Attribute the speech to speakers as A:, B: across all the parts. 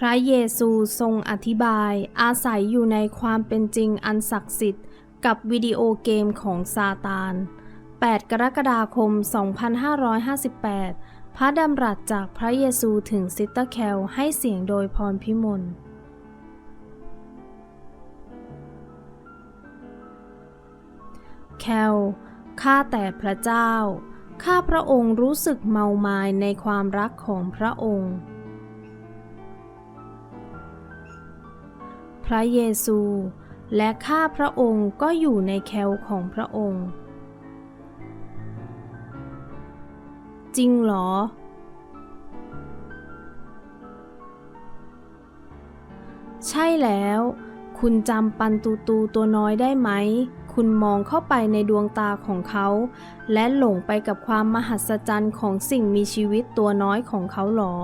A: พระเยซูทรงอธิบายอาศัยอยู่ในความเป็นจริงอันศักดิ์สิทธิ์ กับวิดีโอเกมของซาตาน 8 กรกฎาคม 2558 พระดำรัสจากพระเยซูถึงซิสเตอร์แคลให้เสียงโดยพรพิมลแคลข้าแต่พระเจ้า ข้าพระองค์รู้สึกเมามายในความรักของพระองค์ พระเยซู และข้าพระองค์ก็อยู่ในแคลของพระองค์ จริงเหรอ ใช่แล้ว คุณจำปันตูตูตัวน้อยได้ไหม คุณมองเข้าไปในดวงตาของเขา และหลงไปกับความมหัศจรรย์ของสิ่งมีชีวิตตัวน้อยของเขาหรอ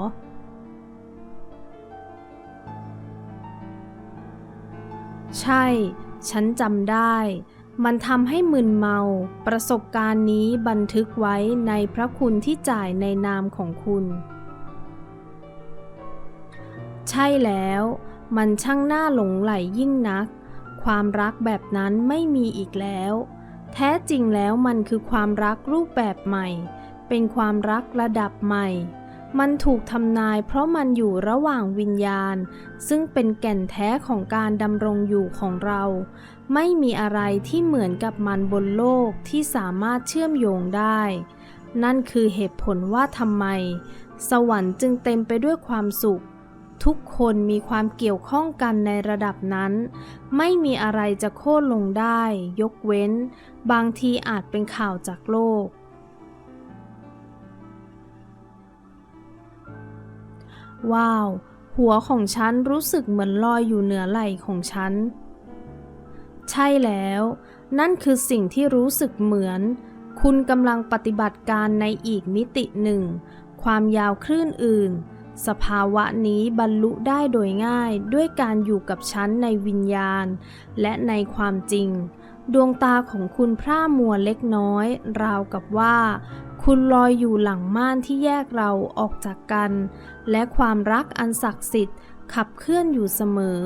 A: ใช่ ฉันจำได้ มันทำให้มึนเมา ประสบการณ์นี้บันทึกไว้ในพระคุณที่จ่ายในนามของคุณ ใช่แล้ว มันช่างน่าหลงไหลยิ่งนัก ความรักแบบนั้นไม่มีอีกแล้ว แท้จริงแล้วมันคือความรักรูปแบบใหม่ เป็นความรักระดับใหม่ มันถูกทำนายเพราะมันอยู่ระหว่างวิญญาณ ซึ่งเป็นแก่นแท้ของการดำรงอยู่ของเรา ไม่มีอะไรที่เหมือนกับมันบนโลกที่สามารถเชื่อมโยงได้ นั่นคือเหตุผลว่าทำไม สวรรค์จึงเต็มไปด้วยความสุข ทุกคนมีความเกี่ยวข้องกันในระดับนั้น ไม่มีอะไรจะโค่นลงได้ ยกเว้น บางทีอาจเป็นข่าวจากโลก ว้าว หัวของฉันรู้สึกเหมือนลอยอยู่เหนือไหล่ของฉัน ใช่แล้ว นั่นคือสิ่งที่รู้สึกเหมือน คุณกำลังปฏิบัติการในอีกมิติหนึ่ง ความยาวคลื่นอื่น สภาวะนี้บรรลุได้โดยง่ายด้วยการอยู่กับฉันในวิญญาณ และในความจริงดวงตาของคุณพร่ามัวเล็กน้อย ราวกับว่า คุณลอยอยู่หลังม่านที่แยกเราออกจากกัน และความรักอันศักดิ์สิทธิ์ขับเคลื่อนอยู่เสมอ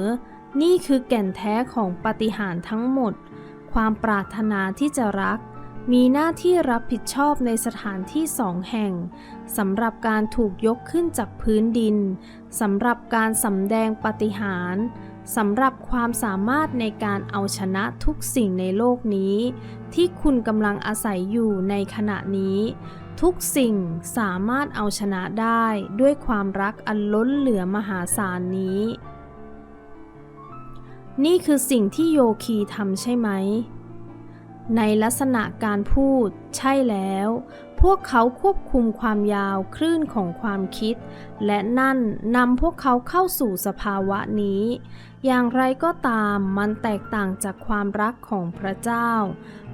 A: นี่คือแก่นแท้ของปฏิหารทั้งหมด ความปรารถนาที่จะรัก มีหน้าที่รับผิดชอบในสถานที่สองแห่งสำหรับการถูกยกขึ้นจากพื้นดินสำหรับการสำแดงปฏิหาร สำหรับความสามารถในการเอาชนะทุกสิ่งในโลกนี้ ที่คุณกำลังอาศัยอยู่ในขณะนี้ ทุกสิ่งสามารถเอาชนะได้ด้วยความรักอันล้นเหลือมหาศาลนี้ นี่คือสิ่งที่โยคีทำใช่ไหม ในลักษณะการพูดใช่แล้ว วกเขาควบคุมความยาวคลื่นของความคิด และนั่นนำพวกเขาเข้าสู่สภาวะนี้ อย่างไรก็ตามมันแตกต่างจากความรักของพระเจ้า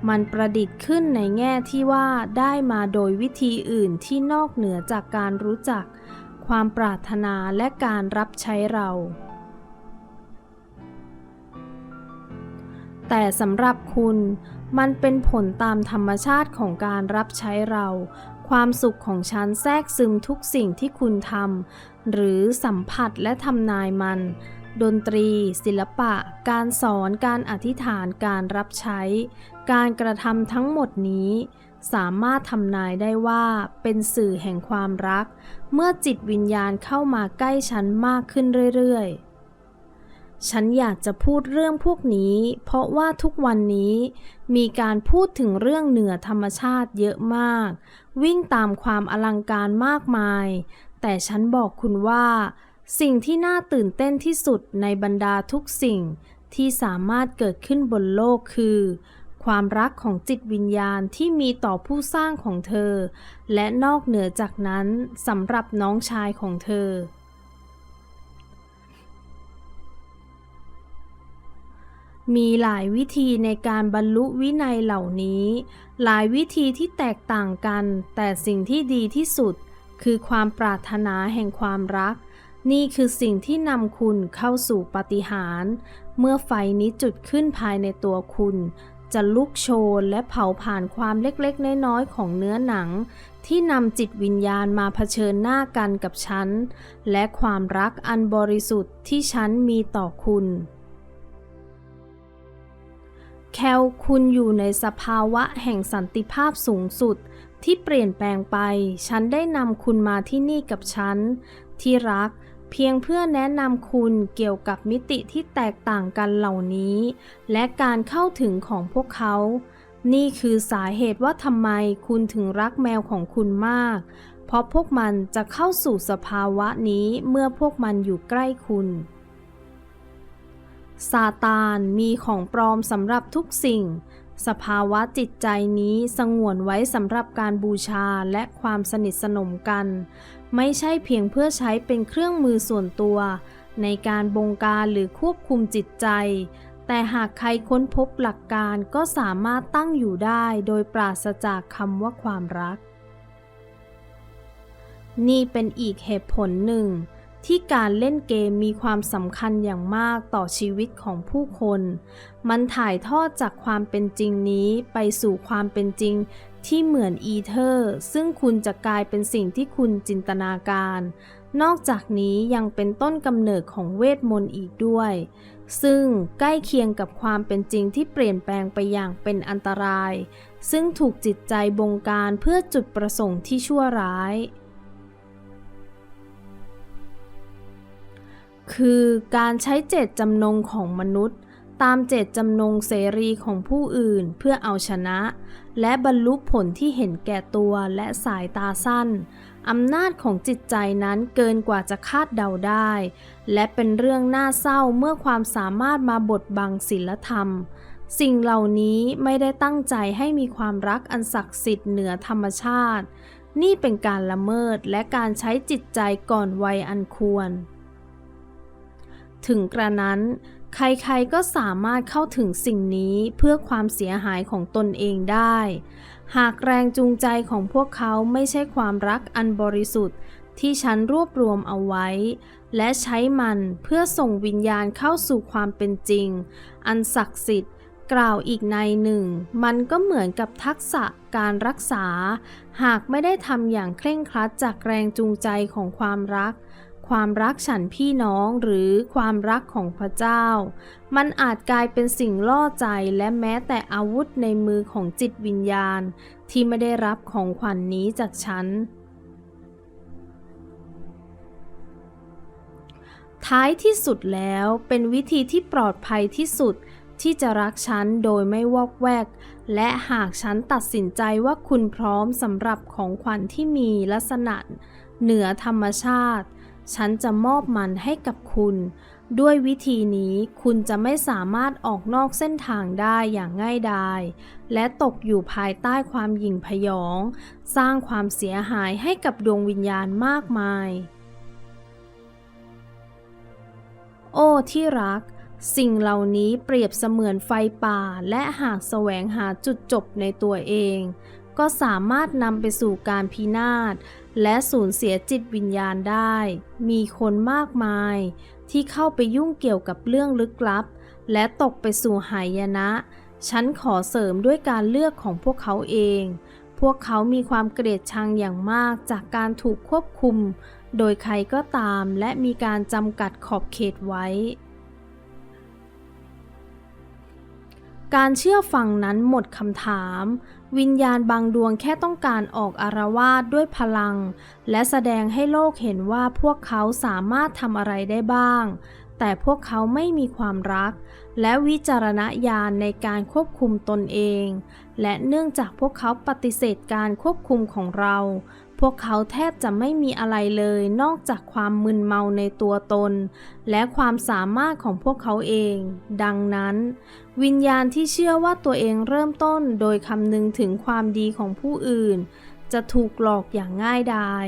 A: มันประดิษฐ์ขึ้นในแง่ที่ว่าได้มาโดยวิธีอื่นที่นอกเหนือจากการรู้จัก ความปรารถนาและการรับใช้เราแต่สำหรับคุณ มันเป็นผลตามธรรมชาติของการรับใช้เรา ความสุขของฉันแทรกซึมทุกสิ่งที่คุณทำหรือสัมผัสและทำนายมัน ดนตรี ศิลปะ การสอนการอธิษฐานการรับใช้ การกระทำทั้งหมดนี้ สามารถทำนายได้ว่าเป็นสื่อแห่งความรัก เมื่อจิตวิญญาณเข้ามาใกล้ฉันมากขึ้นเรื่อยๆ ฉันอยากจะพูดเรื่องพวกนี้ เพราะว่าทุกวันนี้มีการพูดถึงเรื่องเหนือธรรมชาติเยอะมาก วิ่งตามความอลังการมากมาย แต่ฉันบอกคุณว่า สิ่งที่น่าตื่นเต้นที่สุดในบรรดาทุกสิ่งที่สามารถเกิดขึ้นบนโลกคือ ความรักของจิตวิญญาณที่มีต่อผู้สร้างของเธอ และนอกเหนือจากนั้นสำหรับน้องชายของเธอ มีหลายวิธีในการบรรลุวินัยเหล่านี้ หลายวิธีที่แตกต่างกัน แต่สิ่งที่ดีที่สุด คือความปรารถนาแห่งความรัก นี่คือสิ่งที่นำคุณเข้าสู่ปาฏิหาริย์เมื่อไฟนี้จุดขึ้นภายในตัวคุณ จะลุกโชนและเผาผ่านความเล็กๆ น้อยๆ ของเนื้อหนัง ที่นำจิตวิญญาณมาเผชิญหน้ากันกับฉัน และความรักอันบริสุทธิ์ที่ฉันมีต่อคุณ แคลคุณอยู่ในสภาวะแห่งสันติภาพสูงสุด ที่เปลี่ยนแปลงไป ฉันได้นำคุณมาที่นี่กับฉัน ที่รัก เพียงเพื่อแนะนำคุณเกี่ยวกับมิติที่แตกต่างกันเหล่านี้ และการเข้าถึงของพวกเขา นี่คือสาเหตุว่าทำไมคุณถึงรักแมวของคุณมาก เพราะพวกมันจะเข้าสู่สภาวะนี้เมื่อพวกมันอยู่ใกล้คุณ ซาตานมีของปลอมสำหรับทุกสิ่ง สภาวะจิตใจนี้สงวนไว้สำหรับการบูชาและความสนิทสนมกัน ไม่ใช่เพียงเพื่อใช้เป็นเครื่องมือส่วนตัว ในการบงการหรือควบคุมจิตใจ แต่หากใครค้นพบหลักการก็สามารถตั้งอยู่ได้โดยปราศจากคำว่าความรัก นี่เป็นอีกเหตุผลหนึ่ง ที่การเล่นเกมมีความสำคัญอย่างมากต่อชีวิตของผู้คน มันถ่ายทอดจากความเป็นจริงนี้ไปสู่ความเป็นจริงที่เหมือนอีเทอร์ ซึ่งคุณจะกลายเป็นสิ่งที่คุณจินตนาการ นอกจากนี้ยังเป็นต้นกำเนิดของเวทมนต์อีกด้วย ซึ่งใกล้เคียงกับความเป็นจริงที่เปลี่ยนแปลงไปอย่างเป็นอันตราย ซึ่งถูกจิตใจบงการเพื่อจุดประสงค์ที่ชั่วร้าย คือการใช้เจตจำนงของมนุษย์ ตามเจตจำนงเสรีของผู้อื่นเพื่อเอาชนะ และบรรลุผลที่เห็นแก่ตัวและสายตาสั้นอำนาจของจิตใจนั้นเกินกว่าจะคาดเดาได้ และเป็นเรื่องน่าเศร้าเมื่อความสามารถมาบดบังศีลธรรม สิ่งเหล่านี้ไม่ได้ตั้งใจให้มีความรักอันศักดิ์สิทธิ์เหนือธรรมชาติ นี่เป็นการละเมิดและการใช้จิตใจก่อนวัยอันควร ถึงกระนั้น ใครๆก็สามารถเข้าถึงสิ่งนี้เพื่อความเสียหายของตนเองได้ หากแรงจูงใจของพวกเขาไม่ใช่ความรักอันบริสุทธิ์ที่ฉันรวบรวมเอาไว้ และใช้มันเพื่อส่งวิญญาณเข้าสู่ความเป็นจริง อันศักดิ์สิทธิ์กล่าวอีกในหนึ่ง มันก็เหมือนกับทักษะการรักษา หากไม่ได้ทำอย่างเคร่งครัดจากแรงจูงใจของความรัก ความรักฉันพี่น้องหรือความรักของพระเจ้า มันอาจกลายเป็นสิ่งล่อใจและแม้แต่อาวุธในมือของจิตวิญญาณ ที่ไม่ได้รับของขวัญนนี้จากฉัน ท้ายที่สุดแล้วเป็นวิธีที่ปลอดภัยที่สุดที่จะรักฉันโดยไม่วอกแวก และหากฉันตัดสินใจว่าคุณพร้อมสำหรับของขวัญที่มีลักษณะเหนือธรรมชาติ ฉันจะมอบมันให้กับคุณ ด้วยวิธีนี้คุณจะไม่สามารถออกนอกเส้นทางได้อย่างง่ายดายและตกอยู่ภายใต้ความหยิ่งพยอง สร้างความเสียหายให้กับดวงวิญญาณมากมาย โอ้ที่รัก สิ่งเหล่านี้เปรียบเสมือนไฟป่าและหากแสวงหาจุดจบในตัวเอง ก็สามารถนำไปสู่การพินาศ และสูญเสียจิตวิญญาณได้ มีคนมากมาย ที่เข้าไปยุ่งเกี่ยวกับเรื่องลึกลับ และตกไปสู่หายนะ ฉันขอเสริมด้วยการเลือกของพวกเขาเอง พวกเขามีความเกลียดชังอย่างมากจากการถูกควบคุม โดยใครก็ตามและมีการจำกัดขอบเขตไว้ การเชื่อฟังนั้นหมดคำถาม วิญญาณบางดวงแค่ต้องการออกอารวาสด้วยพลัง และแสดงให้โลกเห็นว่าพวกเขาสามารถทำอะไรได้บ้าง แต่พวกเขาไม่มีความรัก และวิจารณญาณในการควบคุมตนเอง และเนื่องจากพวกเขาปฏิเสธการควบคุมของเรา พวกเขาแทบจะไม่มีอะไรเลยนอกจากความมึนเมาในตัวตน และความสามารถของพวกเขาเอง ดังนั้น วิญญาณที่เชื่อว่าตัวเองเริ่มต้นโดยคำนึงถึงความดีของผู้อื่น จะถูกหลอกอย่างง่ายดาย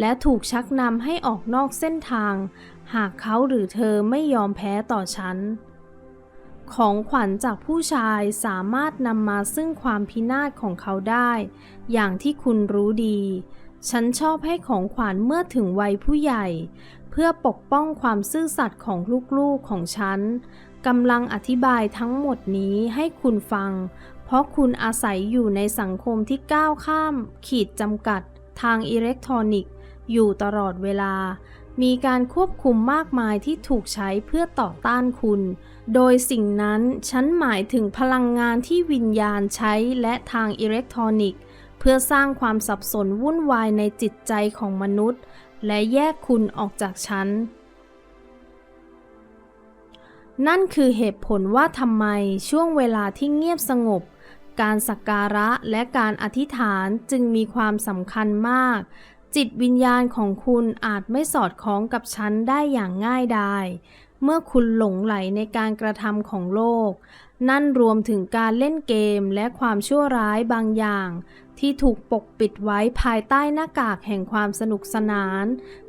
A: และถูกชักนำให้ออกนอกเส้นทาง หากเขาหรือเธอไม่ยอมแพ้ต่อฉันของขวัญจากผู้ชายสามารถนำมาซึ่งความพินาศของเขาได้ อย่างที่คุณรู้ดี ฉันชอบให้ของขวัญเมื่อถึงวัยผู้ใหญ่ เพื่อปกป้องความซื่อสัตย์ของลูกๆของฉันกำลังอธิบายทั้งหมดนี้ให้คุณฟัง เพราะคุณอาศัยอยู่ในสังคมที่ก้าวข้าม ขีดจำกัด ทางอิเล็กทรอนิกส์ อยู่ตลอดเวลา มีการควบคุมมากมายที่ถูกใช้เพื่อต่อต้านคุณ โดยสิ่งนั้นฉันหมายถึงพลังงานที่วิญญาณใช้และทางอิเล็กทรอนิกส์ เพื่อสร้างความสับสนวุ่นวายในจิตใจของมนุษย์ และแยกคุณออกจากฉัน นั่นคือเหตุผลว่าทำไมช่วงเวลาที่เงียบสงบ การสักการะและการอธิษฐานจึงมีความสำคัญมาก จิตวิญญาณของคุณอาจไม่สอดคล้องกับฉันได้อย่างง่ายดายเมื่อคุณหลงไหลในการกระทำของโลก นั่นรวมถึงการเล่นเกมและความชั่วร้ายบางอย่าง ที่ถูกปกปิดไว้ภายใต้หน้ากากแห่งความสนุกสนาน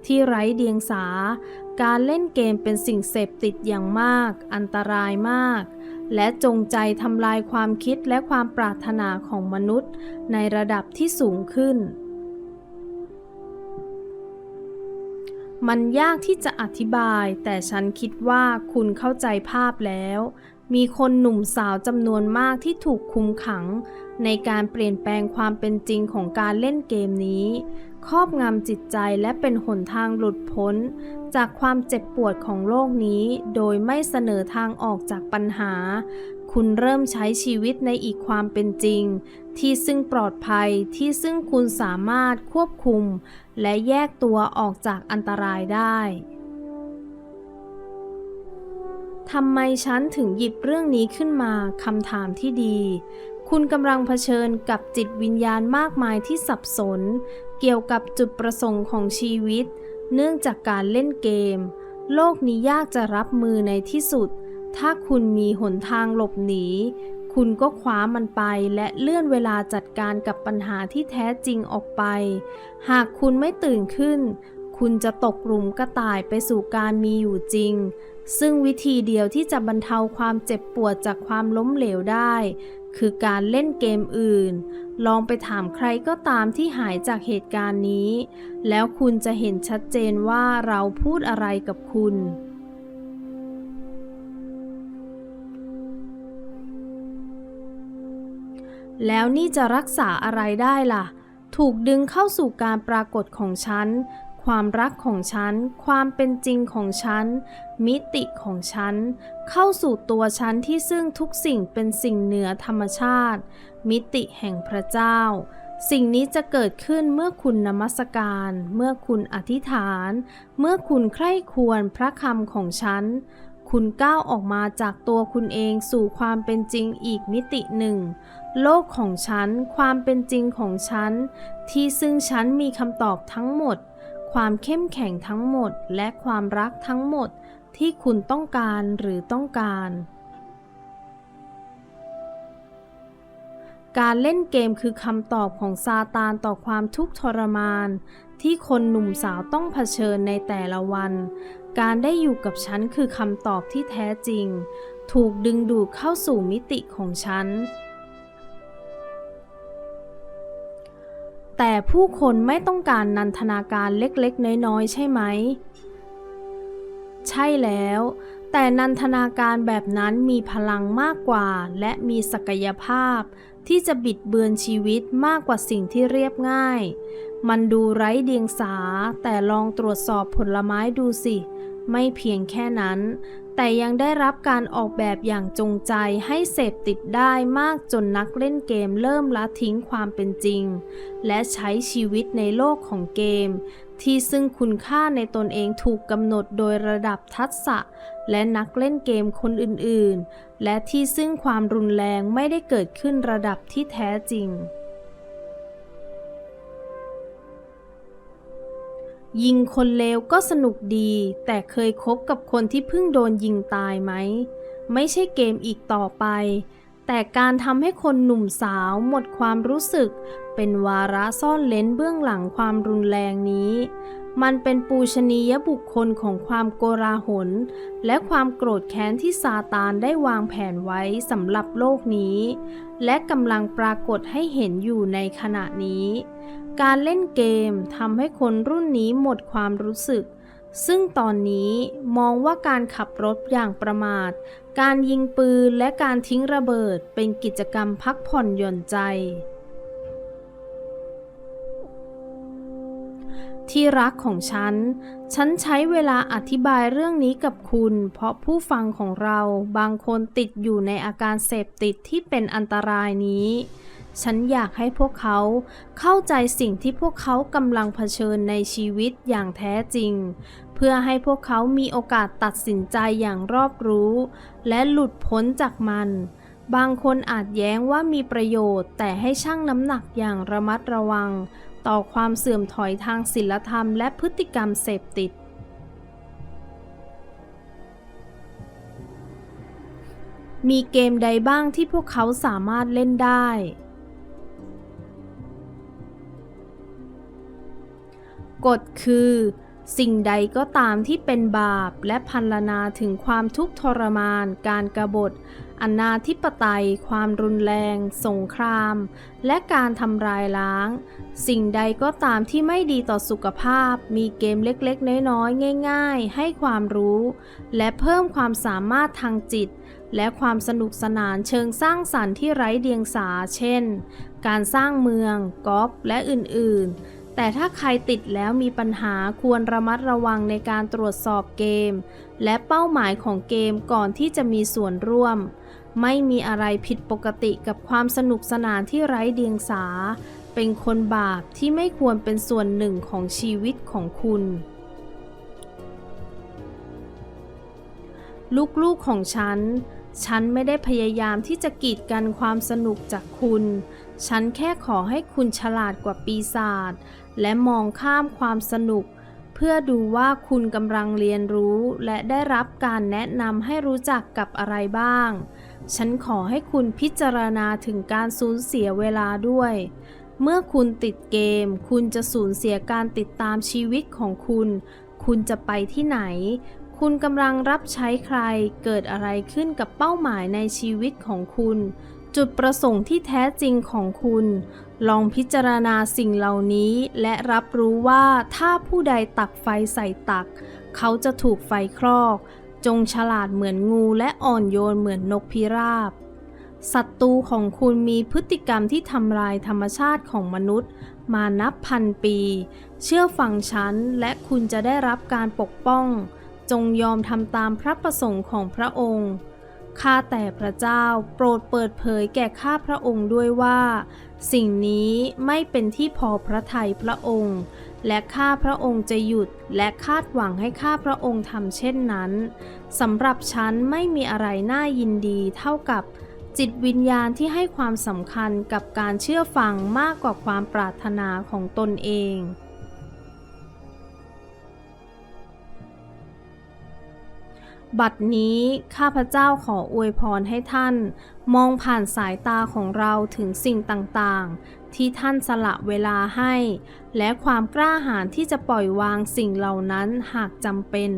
A: ที่ไร้เดียงสา การเล่นเกมเป็นสิ่งเสพติดอย่างมาก อันตรายมาก และจงใจทำลายความคิดและความปรารถนาของมนุษย์ ในระดับที่สูงขึ้น มันยากที่จะอธิบาย แต่ฉันคิดว่าคุณเข้าใจภาพแล้ว มีคนหนุ่มสาวจำนวนมากที่ถูกคุมขัง ในการเปลี่ยนแปลงความเป็นจริงของการเล่นเกมนี้ ครอบงำจิตใจและเป็นหนทางหลุดพ้น จากความเจ็บปวดของโลกนี้ โดยไม่เสนอทางออกจากปัญหา คุณเริ่มใช้ชีวิตในอีกความเป็นจริง ที่ซึ่งปลอดภัยที่ซึ่งคุณสามารถควบคุม และแยกตัวออกจากอันตรายได้ ทำไมฉันถึงหยิบเรื่องนี้ขึ้นมาคำถามที่ดี คุณกำลังเผชิญกับจิตวิญญาณมากมายที่สับสน เกี่ยวกับจุดประสงค์ของชีวิต เนื่องจากการเล่นเกม โลกนี้ยากจะรับมือในที่สุด ถ้าคุณมีหนทางหลบหนี คุณก็คว้ามันไปและเลื่อนเวลาจัดการกับปัญหาที่แท้จริงออกไป หากคุณไม่ตื่นขึ้น คุณจะตกหลุมกระต่ายไปสู่การมีอยู่จริง ซึ่งวิธีเดียวที่จะบรรเทาความเจ็บปวดจากความล้มเหลวได้ คือการเล่นเกมอื่น ลองไปถามใครก็ตามที่หายจากเหตุการณ์นี้ แล้วคุณจะเห็นชัดเจนว่าเราพูดอะไรกับคุณ แล้วนี่จะรักษาอะไรได้ล่ะ ถูกดึงเข้าสู่การปรากฏของฉัน ความรักของฉัน ความเป็นจริงของฉัน มิติของฉัน เข้าสู่ตัวฉันที่ซึ่งทุกสิ่งเป็นสิ่งเหนือธรรมชาติ มิติแห่งพระเจ้า สิ่งนี้จะเกิดขึ้นเมื่อคุณนมัสการ เมื่อคุณอธิษฐาน เมื่อคุณใคร่ควรพระคำของฉัน คุณก้าวออกมาจากตัวคุณเองสู่ความเป็นจริงอีกมิติหนึ่งโลกของฉัน ความเป็นจริงของฉัน ที่ซึ่งฉันมีคำตอบทั้งหมด ความเข้มแข็งทั้งหมด และความรักทั้งหมดที่คุณต้องการหรือต้องการ การเล่นเกมคือคำตอบของซาตานต่อความทุกข์ทรมาน ที่คนหนุ่มสาวต้องเผชิญในแต่ละวัน การได้อยู่กับฉันคือคำตอบที่แท้จริง ถูกดึงดูดเข้าสู่มิติของฉัน แต่ผู้คนไม่ต้องการนันทนาการเล็กๆ น้อยๆ ใช่ไหม ใช่แล้ว แต่นันทนาการแบบนั้นมีพลังมากกว่า และมีศักยภาพ ที่จะบิดเบือนชีวิตมากกว่าสิ่งที่เรียบง่าย มันดูไร้เดียงสา แต่ลองตรวจสอบผลไม้ดูสิ ไม่เพียงแค่นั้น แต่ยังได้รับการออกแบบอย่างจงใจให้เสพติดได้มากจนนักเล่นเกมเริ่มละทิ้งความเป็นจริง และใช้ชีวิตในโลกของเกม ที่ซึ่งคุณค่าในตนเองถูกกำหนดโดยระดับทักษะ และนักเล่นเกมคนอื่นๆ และที่ซึ่งความรุนแรงไม่ได้เกิดขึ้นระดับที่แท้จริง ยิงคนเลวก็สนุกดี แต่เคยคบกับคนที่เพิ่งโดนยิงตายไหม ไม่ใช่เกมอีกต่อไป แต่การทำให้คนหนุ่มสาวหมดความรู้สึก เป็นวาระซ่อนเล้นเบื้องหลังความรุนแรงนี้ มันเป็นปูชนียบุคคลของความโกลาหล และความโกรธแค้นที่ซาตานได้วางแผนไว้สำหรับโลกนี้ และกำลังปรากฏให้เห็นอยู่ในขณะนี้ การเล่นเกมทำให้คนรุ่นนี้หมดความรู้สึก ซึ่งตอนนี้มองว่าการขับรถอย่างประมาท การยิงปืนและการทิ้งระเบิดเป็นกิจกรรมพักผ่อนหย่อนใจ ที่รักของฉัน ฉันใช้เวลาอธิบายเรื่องนี้กับคุณ เพราะผู้ฟังของเราบางคนติดอยู่ในอาการเสพติดที่เป็นอันตรายนี้ ฉันอยากให้พวกเขาเข้าใจสิ่งที่พวกเขากำลังเผชิญในชีวิตอย่างแท้จริง เพื่อให้พวกเขามีโอกาสตัดสินใจอย่างรอบรู้ และหลุดพ้นจากมัน บางคนอาจแย้งว่ามีประโยชน์ แต่ให้ชั่งน้ำหนักอย่างระมัดระวัง ต่อความเสื่อมถอยทางศีลธรรมและพฤติกรรมเสพติดมีเกมใดบ้างที่พวกเขาสามารถเล่นได้ กฎคือ สิ่งใดก็ตามที่เป็นบาปและพันลนาถึงความทุกข์ทรมาน การกรบฏอนาธิปไตย ความรุนแรง สงคราม และการทำลายล้าง สิ่งใดก็ตามที่ไม่ดีต่อสุขภาพ มีเกมเล็กๆ น้อยๆ ง่าย ๆ ให้ความรู้ และเพิ่มความสามารถทางจิต และความสนุกสนานเชิงสร้างสรรค์ที่ไร้เดียงสา เช่น การสร้างเมืองกอล์ฟและอื่นๆ แต่ถ้าใครติดแล้วมีปัญหาควรระมัดระวังในการตรวจสอบเกม และเป้าหมายของเกมก่อนที่จะมีส่วนร่วม ไม่มีอะไรผิดปกติกับความสนุกสนานที่ไร้เดียงสา เป็นคนบาปที่ไม่ควรเป็นส่วนหนึ่งของชีวิตของคุณ ลูกๆของฉัน ฉันไม่ได้พยายามที่จะกีดกันความสนุกจากคุณ ฉันแค่ขอให้คุณฉลาดกว่าปีศาจ และมองข้ามความสนุก เพื่อดูว่าคุณกำลังเรียนรู้ และได้รับการแนะนำให้รู้จักกับอะไรบ้าง ฉันขอให้คุณพิจารณาถึงการสูญเสียเวลาด้วย เมื่อคุณติดเกม คุณจะสูญเสียการติดตามชีวิตของคุณ คุณจะไปที่ไหน คุณกำลังรับใช้ใคร เกิดอะไรขึ้นกับเป้าหมายในชีวิตของคุณ จุดประสงค์ที่แท้จริงของคุณ ลองพิจารณาสิ่งเหล่านี้และรับรู้ว่าถ้าผู้ใดตักไฟใส่ตัก เขาจะถูกไฟคลอก จงฉลาดเหมือนงูและอ่อนโยนเหมือนนกพิราบศัตรูของคุณมีพฤติกรรมที่ทำลายธรรมชาติของมนุษย์ มานับพันปี เชื่อฟังฉันและคุณจะได้รับการปกป้อง จงยอมทำตามพระประสงค์ของพระองค์ ข้าแต่พระเจ้าโปรดเปิดเผยแก่ข้าพระองค์ด้วยว่า สิ่งนี้ไม่เป็นที่พอพระทัยพระองค์ และข้าพระองค์จะหยุดและคาดหวังให้ข้าพระองค์ทำเช่นนั้นสำหรับฉันไม่มีอะไรน่ายินดีเท่ากับจิตวิญญาณที่ให้ความสำคัญกับการเชื่อฟังมากกว่าความปรารถนาของตนเอง บัดนี้ข้าพเจ้าขออวยพรให้ท่าน มองผ่านสายตาของเราถึงสิ่งต่างๆ ที่ท่านสละเวลาให้ และความกล้าหาญที่จะปล่อยวางสิ่งเหล่านั้นหากจำเป็น